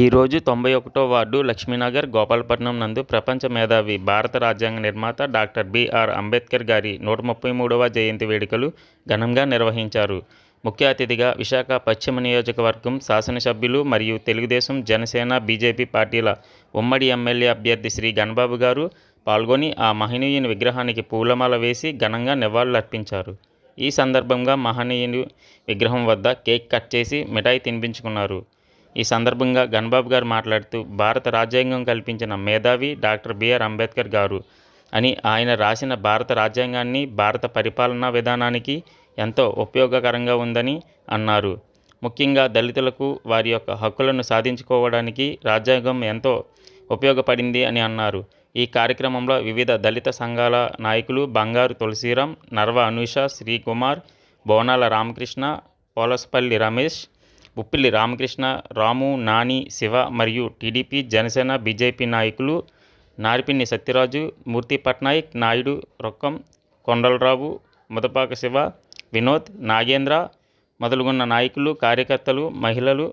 ఈరోజు తొంభై ఒకటో వార్డు లక్ష్మీనగర్ గోపాలపట్నం నందు ప్రపంచ మేధావి భారత రాజ్యాంగ నిర్మాత డాక్టర్ బిఆర్ అంబేద్కర్ గారి నూట ముప్పై మూడవ జయంతి వేడుకలు ఘనంగా నిర్వహించారు. ముఖ్య అతిథిగా విశాఖ పశ్చిమ నియోజకవర్గం శాసనసభ్యులు మరియు తెలుగుదేశం జనసేన బీజేపీ పార్టీల ఉమ్మడి ఎమ్మెల్యే అభ్యర్థి శ్రీ గణబాబు గారు పాల్గొని ఆ మహనీయుని విగ్రహానికి పూలమాల వేసి ఘనంగా నివాళులర్పించారు. ఈ సందర్భంగా మహనీయుని విగ్రహం వద్ద కేక్ కట్ చేసి మిఠాయి తినిపించుకున్నారు. ఈ సందర్భంగా గణబాబు గారు మాట్లాడుతూ భారత రాజ్యాంగం కల్పించిన మేధావి డాక్టర్ బిఆర్ అంబేద్కర్ గారు అని ఆయన రాసిన భారత రాజ్యాంగాన్ని భారత పరిపాలనా విధానానికి ఎంతో ఉపయోగకరంగా ఉందని అన్నారు. ముఖ్యంగా దళితులకు వారి యొక్క హక్కులను సాధించుకోవడానికి రాజ్యాంగం ఎంతో ఉపయోగపడింది అని అన్నారు. ఈ కార్యక్రమంలో వివిధ దళిత సంఘాల నాయకులు బంగారు తులసిరాం నర్వ అనూష శ్రీకుమార్ బోనాల రామకృష్ణ పోలసపల్లి రమేష్ ఉప్పిల్లి రామకృష్ణ రాము నాని శివ మరియు టీడీపీ జనసేన బీజేపీ నాయకులు నారిపిన్ని సత్యరాజు మూర్తి పట్నాయక్ నాయుడు రొక్కం కొండలరావు ముదపాక శివ వినోద్ నాగేంద్ర మొదలుగున్న నాయకులు కార్యకర్తలు మహిళలు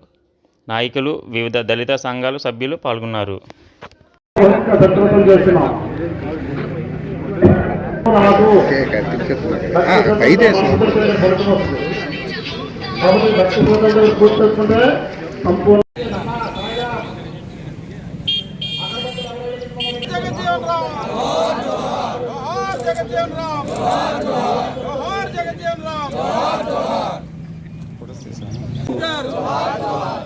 నాయకులు వివిధ దళిత సంఘాల సభ్యులు పాల్గొన్నారు. అయితే కాబట్టి భక్తి పూర్తి పూర్తిస్తుంటే సంపూర్ణ జగజ్జీవన్ రామ్ జోహార్ జగజ్జీవన్ రామ్ జోహార్ జగజ్జీవన్ రామ్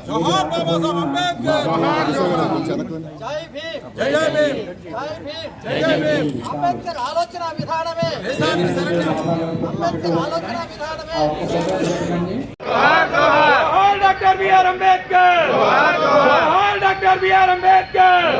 జోహార్ బాబా సాహెబ్ అంబేద్కర్ జై భీమ్ జై జై భీమ్ జై భీమ్ జై B R Ambedkar.